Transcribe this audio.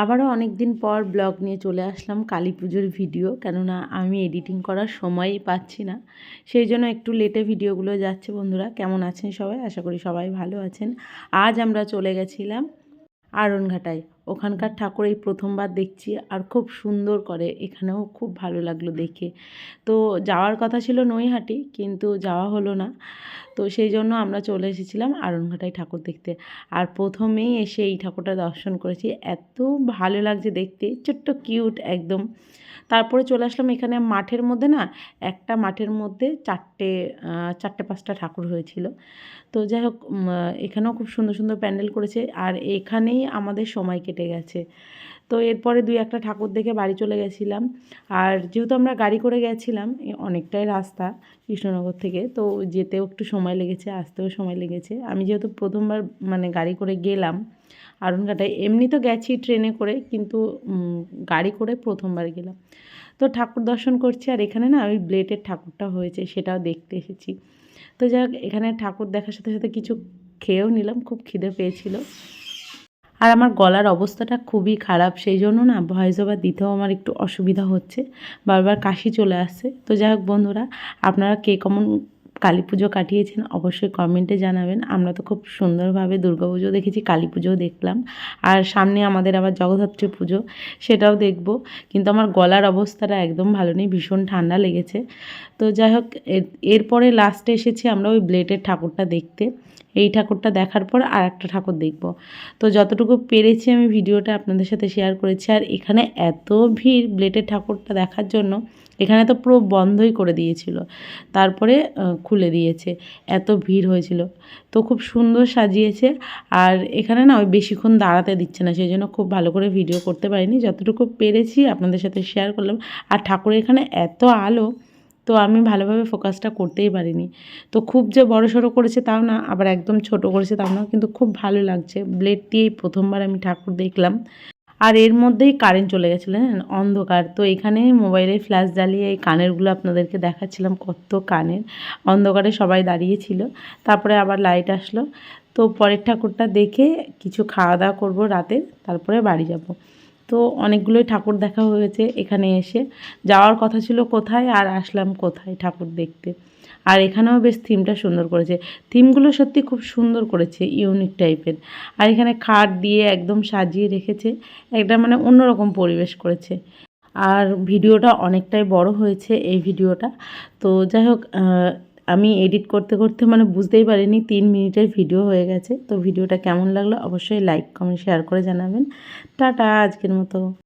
আবারও অনেক দিন পর ব্লগ নিয়ে চলে আসলাম কালী পুজোর ভিডিও, কেননা আমি এডিটিং করার সময়ই পাচ্ছি না। সেই জন্য একটু লেটে ভিডিওগুলো যাচ্ছে বন্ধুরা, কেমন আছেন সবাই? আশা করি সবাই ভালো আছেন। আজ আমরা চলে গেছিলাম আরনঘাটায়। ওখানকার ঠাকুর এই প্রথমবার দেখছি আর খুব সুন্দর করে। এখানেও খুব ভালো লাগল দেখে। তো যাওয়ার কথা ছিল নৈহাটি, কিন্তু যাওয়া হলো না। তো সেই জন্য আমরা চলে এসেছিলাম আরনঘাটায় ঠাকুর দেখতে। আর প্রথমেই এসে এই ঠাকুরটা দর্শন করেছি। এত ভালো লাগছে দেখতে, ছোট্ট কিউট একদম। তারপরে চলে আসলাম এখানে মাঠের মধ্যে না, একটা মাঠের মধ্যে চারটে চারটে পাঁচটা ঠাকুর হয়েছিল। তো যাই হোক এখানেও খুব সুন্দর সুন্দর প্যান্ডেল করেছে। আর এখানেই আমাদের সময় কেটে গেছে। তো এরপরে দুই একটা ঠাকুর দেখে বাড়ি চলে গেছিলাম। আর যেহেতু আমরা গাড়ি করে গেছিলাম অনেকটাই রাস্তা কৃষ্ণনগর থেকে, তো যেতেও একটু সময় লেগেছে, আসতেও সময় লেগেছে। আমি যেহেতু প্রথমবার মানে গাড়ি করে গেলাম আরুনঘাটায় এমনি তো গেছি ট্রেনে করে, কিন্তু গাড়ি করে প্রথমবার গেলাম। তো ঠাকুর দর্শন করছি, আর এখানে না ওই ব্লেডের ঠাকুরটা হয়েছে, সেটাও দেখতে এসেছি। তো যাক, এখানে ঠাকুর দেখার সাথে সাথে কিছু খেয়েও নিলাম, খুব খিদে পেয়েছিল। আর আমার গলার অবস্থাটা খুবই খারাপ, সেই জন্য না ভয়েস ওভার দিতেও আমার একটু অসুবিধা হচ্ছে। বারবার কাশি চলে আসছে। তো যাই হোক বন্ধুরা, আপনারা কে কেমন কালী পুজো কাটিয়েছেন অবশ্যই কমেন্টে জানাবেন। আমরা তো খুব সুন্দরভাবে দুর্গা পুজো দেখেছি, কালী পুজোও দেখলাম। আর সামনে আমাদের আবার জগদ্ধাত্রী পুজো, সেটাও দেখব। কিন্তু আমার গলার অবস্থাটা একদম ভালো নেই, ভীষণ ঠান্ডা লেগেছে। তো যাই হোক এরপরে লাস্টে এসেছি আমরা ওই ব্লেডের ঠাকুরটা দেখতে। এই ঠাকুরটা দেখার পর আর একটা ঠাকুর দেখব। তো যতটুকু পেরেছি আমি ভিডিওটা আপনাদের সাথে শেয়ার করেছি। আর এখানে এত ভিড় ব্লেটের ঠাকুরটা দেখার জন্য, এখানে তো পুরো বন্ধই করে দিয়েছিল। তারপরে খুলে দিয়েছে। এত ভিড় হয়েছিল। তো খুব সুন্দর সাজিয়েছে। আর এখানে না ওই বেশিক্ষণ দাঁড়াতে দিচ্ছে না সেই জন্য খুব ভালো করে ভিডিও করতে পারিনি। যতটুকু পেরেছি আপনাদের সাথে শেয়ার করলাম। আর ঠাকুরের এখানে এত আলো তো আমি ভালোভাবে ফোকাসটা করতেই পারিনি। তো খুব যে বড় সড়ো করেছে তাও না, আবার একদম ছোট করেছে তাও না, কিন্তু খুব ভালো লাগছে। ব্লেড দিয়েই প্রথমবার আমি ঠাকুর দেখলাম। আর এর মধ্যেই কারেন্ট চলে গেছিল হ্যাঁ অন্ধকার। তো এখানে মোবাইলে ফ্ল্যাশ জ্বালিয়ে এই কানেরগুলো আপনাদেরকে দেখাচ্ছিলাম, কত কানের। অন্ধকারে সবাই দাঁড়িয়েছিল। তারপরে আবার লাইট আসলো। তো পরের ঠাকুরটা দেখে কিছু খাওয়া দাওয়া করব রাতে, তারপরে বাড়ি যাব। তো অনেকগুলোই ঠাকুর দেখা হয়েছে এখানে এসে। যাওয়ার কথা ছিল কোথায় আর আসলাম কোথায় ঠাকুর দেখতে। আর এখানেও বেশ থিমটা সুন্দর করেছে। থিমগুলো সত্যি খুব সুন্দর করেছে, ইউনিক টাইপের। আর এখানে খাট দিয়ে একদম সাজিয়ে রেখেছে, একটা মানে অন্যরকম পরিবেশ করেছে। আর ভিডিওটা অনেকটাই বড় হয়েছে এই ভিডিওটা। তো যাই হোক আমি এডিট করতে করতে মানে বুঝতেই পারিনি, তিন মিনিটের ভিডিও হয়ে গেছে। তো ভিডিওটা কেমন লাগল অবশ্যই লাইক কমেন্ট শেয়ার করে জানাবেন। টাটা, আজকের মতো।